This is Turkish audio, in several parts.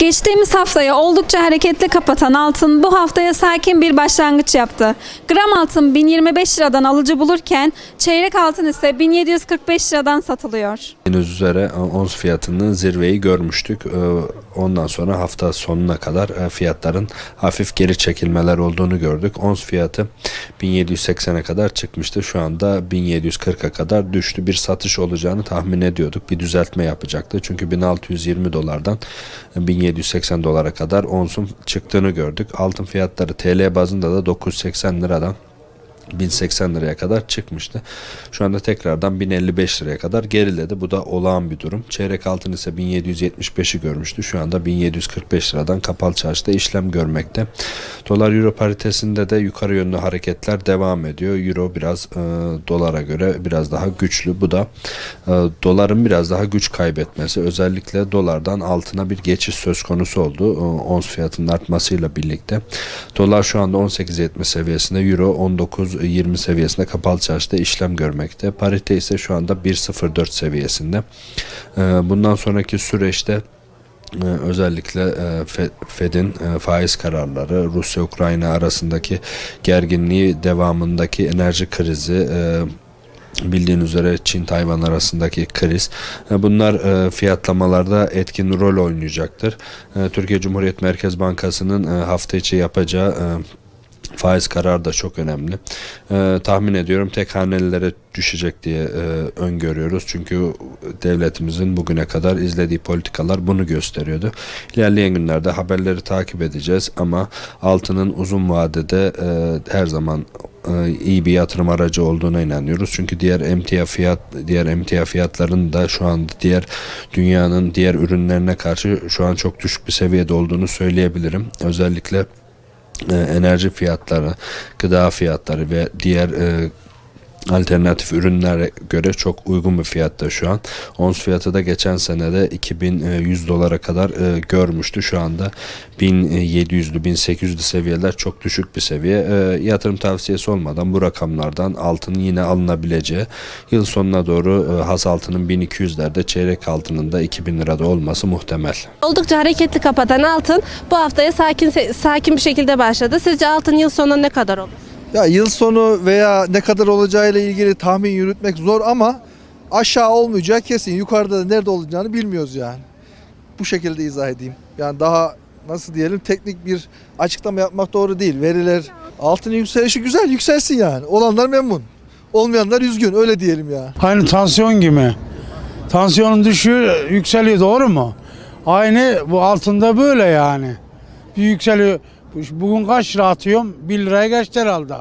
Geçtiğimiz haftaya oldukça hareketli kapatan altın bu haftaya sakin bir başlangıç yaptı. Gram altın 1025 liradan alıcı bulurken çeyrek altın ise 1745 liradan satılıyor. Henüz üzere e, ons fiyatının zirveyi görmüştük. E, Ondan sonra hafta sonuna kadar e, fiyatların hafif geri çekilmeler olduğunu gördük. Ons fiyatı 1780'e kadar çıkmıştı. Şu anda 1740'a kadar düştü. Bir satış olacağını tahmin ediyorduk. Bir düzeltme yapacaktı. Çünkü 1620 dolardan 1780 dolara kadar onsun çıktığını gördük. Altın fiyatları TL bazında da 980 liradan 1080 liraya kadar çıkmıştı. Şu anda tekrardan 1055 liraya kadar geriledi. Bu da olağan bir durum. Çeyrek altın ise 1775'i görmüştü. Şu anda 1745 liradan kapalı çarşıda işlem görmekte. Dolar euro paritesinde de yukarı yönlü hareketler devam ediyor. Euro biraz e, dolara göre biraz daha güçlü. Bu da e, doların biraz daha güç kaybetmesi. Özellikle dolardan altına bir geçiş söz konusu oldu. E, ons fiyatının artmasıyla birlikte. Dolar şu anda 18.70 seviyesinde. Euro 19.20 seviyesinde kapalı çarşıda işlem görmekte. Parite ise şu anda 1.04 seviyesinde. E, bundan sonraki süreçte ee, özellikle e, Fe- Fed'in e, faiz kararları, Rusya-Ukrayna arasındaki gerginliği devamındaki enerji krizi, e, bildiğin üzere Çin-Tayvan arasındaki kriz. E, Bunlar e, fiyatlamalarda etkin rol oynayacaktır. E, Türkiye Cumhuriyet Merkez Bankası'nın e, hafta içi yapacağı e, faiz kararı da çok önemli. Ee, tahmin ediyorum tek hanelilere düşecek diye e, öngörüyoruz. Çünkü devletimizin bugüne kadar izlediği politikalar bunu gösteriyordu. İlerleyen günlerde haberleri takip edeceğiz ama altının uzun vadede e, her zaman e, iyi bir yatırım aracı olduğuna inanıyoruz. Çünkü diğer emtia fiyat diğer emtia fiyatlarının da şu anda diğer dünyanın diğer ürünlerine karşı şu an çok düşük bir seviyede olduğunu söyleyebilirim. Özellikle enerji fiyatları, gıda fiyatları ve diğer e, alternatif ürünlere göre çok uygun bir fiyatta şu an. Ons fiyatı da geçen senede 2100 dolara kadar e, görmüştü. Şu anda 1700'lü 1800'lü seviyeler çok düşük bir seviye. E, yatırım tavsiyesi olmadan bu rakamlardan altının yine alınabileceği yıl sonuna doğru e, has altının 1200'lerde çeyrek altının da 2000 lirada olması muhtemel. Oldukça hareketli kapatan altın bu haftaya sakin sakin bir şekilde başladı. Sizce altın yıl sonuna ne kadar olur? Ya yıl sonu veya ne kadar olacağıyla ilgili tahmin yürütmek zor ama aşağı olmayacağı kesin. Yukarıda da nerede olacağını bilmiyoruz yani. Bu şekilde izah edeyim. Yani daha nasıl diyelim teknik bir açıklama yapmak doğru değil. Veriler altının yükselişi güzel yükselsin yani. Olanlar memnun. Olmayanlar üzgün öyle diyelim ya. Aynı tansiyon gibi. Tansiyonun düşüyor, yükseliyor doğru mu? Aynı bu altında böyle yani. Bir yükseliyor. Bugün kaç lira atıyorum? 1 liraya geçti herhalde.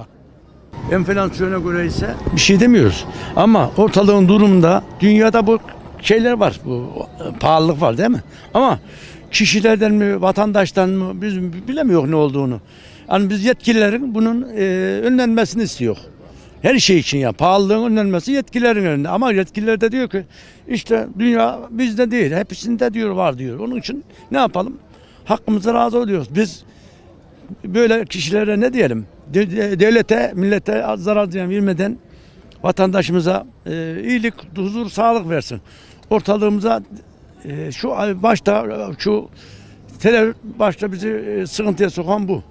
enflasyona göre ise bir şey demiyoruz. Ama ortalığın durumunda dünyada bu şeyler var. Bu pahalılık var değil mi? Ama kişilerden mi, vatandaştan mı biz bilemiyoruz ne olduğunu. Yani biz yetkililerin bunun e, önlenmesini istiyor. Her şey için ya pahalılığın önlenmesi yetkililerin önünde. Ama yetkililer de diyor ki işte dünya bizde değil hepsinde diyor var diyor. Onun için ne yapalım? Hakkımıza razı oluyoruz. Biz böyle kişilere ne diyelim? De- de- devlete, millete zarar ziyan vermeden vatandaşımıza e, iyilik, huzur, sağlık versin. Ortalığımıza e, şu başta şu terör başta bizi e, sıkıntıya sokan bu.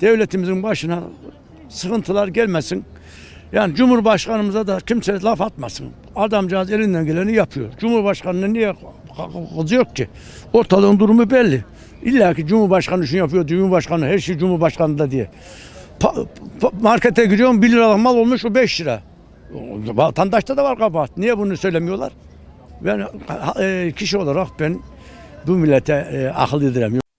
Devletimizin başına sıkıntılar gelmesin. Yani Cumhurbaşkanımıza da kimse laf atmasın. Adamcağız elinden geleni yapıyor. Cumhurbaşkanına niye kızıyor ki? Ortalığın durumu belli. İlla ki Cumhurbaşkanı şunu yapıyor, Cumhurbaşkanı her şey Cumhurbaşkanı'nda diye. Pa- pa- markete giriyorum 1 liralık mal olmuş o 5 lira. Vatandaşta da var kabahat. Niye bunu söylemiyorlar? Ben e, kişi olarak ben bu millete e, akıl yediremiyorum.